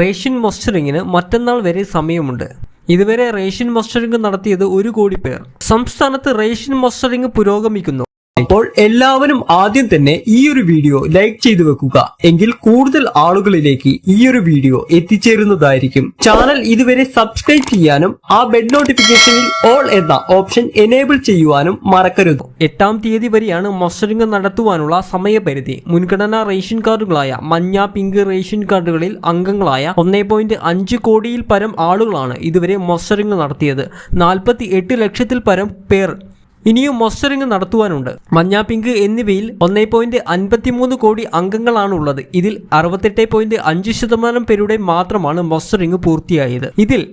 Ration മോസ്റ്ററിങ്ങിന് മറ്റന്നാൾ വരെ സമയമുണ്ട്. ഇതുവരെ റേഷൻ മൊസ്റ്ററിംഗ് നടത്തിയത് ഒരു കോടി പേർ. സംസ്ഥാനത്ത് റേഷൻ മൊസ്റ്ററിംഗ് പുരോഗമിക്കുന്നു. അപ്പോൾ എല്ലാവരും ആദ്യം തന്നെ ഈ ഒരു വീഡിയോ ലൈക്ക് ചെയ്തു വെക്കുക. എങ്കിൽ കൂടുതൽ ആളുകളിലേക്ക് ഈ ഒരു വീഡിയോ എത്തിച്ചേരുന്നതായിരിക്കും. ചാനൽ ഇതുവരെ സബ്സ്ക്രൈബ് ചെയ്യാനും ആ ബെൽ നോട്ടിഫിക്കേഷനിൽ ഓൾ എന്ന ഓപ്ഷൻ എനേബിൾ ചെയ്യുവാനും മറക്കരുത്. എട്ടാം തീയതി വരെയാണ് മസ്റ്ററിംഗ് നടത്തുവാനുള്ള സമയപരിധി. മുൻഗണനാ റേഷൻ കാർഡുകളായ മഞ്ഞ പിങ്ക് റേഷൻ കാർഡുകളിൽ അംഗങ്ങളായ ഒന്നേ പോയിന്റ് അഞ്ച് കോടിയിൽ പരം ആളുകളാണ് ഇതുവരെ മസ്റ്ററിംഗ് നടത്തിയത്. നാൽപ്പത്തി എട്ട് ലക്ഷത്തിൽ പരം പേർ ഇനിയും മൊസ്റ്ററിംഗ് നടത്തുവാനുണ്ട്. മഞ്ഞ പിങ്ക് എന്നിവയിൽ ഒന്നേ പോയിന്റ് അൻപത്തിമൂന്ന് കോടി അംഗങ്ങളാണുള്ളത്. ഇതിൽ അറുപത്തെട്ട് പോയിന്റ് അഞ്ച് ശതമാനം പേരുടെ മാത്രമാണ് മൊസ്റ്ററിംഗ് പൂർത്തിയായത്. ഇതിൽ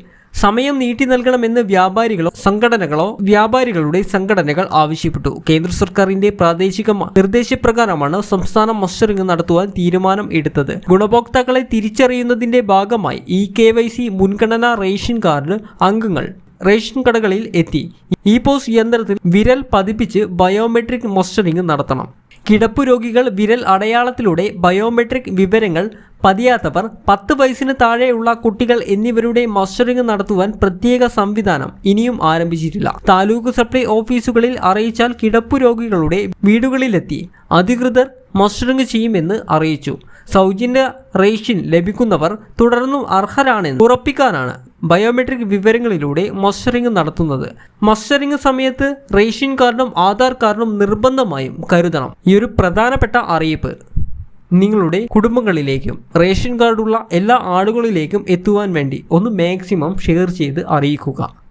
സമയം നീട്ടി നൽകണമെന്ന് വ്യാപാരികളോ സംഘടനകളോ വ്യാപാരികളുടെ സംഘടനകൾ ആവശ്യപ്പെട്ടു. കേന്ദ്ര സർക്കാരിന്റെ പ്രാദേശിക നിർദ്ദേശപ്രകാരമാണ് സംസ്ഥാന മൊസ്റ്ററിംഗ് നടത്തുവാൻ തീരുമാനം എടുത്തത്. ഗുണഭോക്താക്കളെ തിരിച്ചറിയുന്നതിന്റെ ഭാഗമായി ഇ കെ വൈ സി മുൻഗണനാ റേഷൻ കാർഡ് അംഗങ്ങൾ റേഷൻ കടകളിൽ എത്തി. ഇ പോസ് യന്ത്രത്തിൽ വിരൽ പതിപ്പിച്ച് ബയോമെട്രിക് മോസ്റ്ററിംഗ് നടത്തണം. കിടപ്പു രോഗികൾ വിരൽ അടയാളത്തിലൂടെ ബയോമെട്രിക് വിവരങ്ങൾ പതിയാത്തവർ പത്ത് വയസ്സിന് താഴെയുള്ള കുട്ടികൾ എന്നിവരുടെ മോസ്റ്ററിംഗ് നടത്തുവാൻ പ്രത്യേക സംവിധാനം ഇനിയും ആരംഭിച്ചിട്ടില്ല. താലൂക്ക് സപ്ലൈ ഓഫീസുകളിൽ അറിയിച്ചാൽ കിടപ്പു രോഗികളുടെ വീടുകളിലെത്തി. അധികൃതർ മോസ്റ്ററിംഗ് ചെയ്യുമെന്ന് അറിയിച്ചു. സൗജന്യ റേഷൻ ലഭിക്കുന്നവർ തുടർന്നും അർഹരാണെന്ന് ഉറപ്പിക്കാനാണ് ബയോമെട്രിക് വിവരങ്ങളിലൂടെ മസ്റ്ററിംഗ് നടത്തുന്നത്. മസ്റ്ററിംഗ് സമയത്ത് റേഷൻ കാർഡും ആധാർ കാർഡും നിർബന്ധമായും കരുതണം. ഈ ഒരു പ്രധാനപ്പെട്ട അറിയിപ്പ്. നിങ്ങളുടെ കുടുംബങ്ങളിലേക്കും റേഷൻ കാർഡുള്ള എല്ലാ ആളുകളിലേക്കും എത്തുവാൻ വേണ്ടി ഒന്ന് മാക്സിമം ഷെയർ ചെയ്ത് അറിയിക്കുക.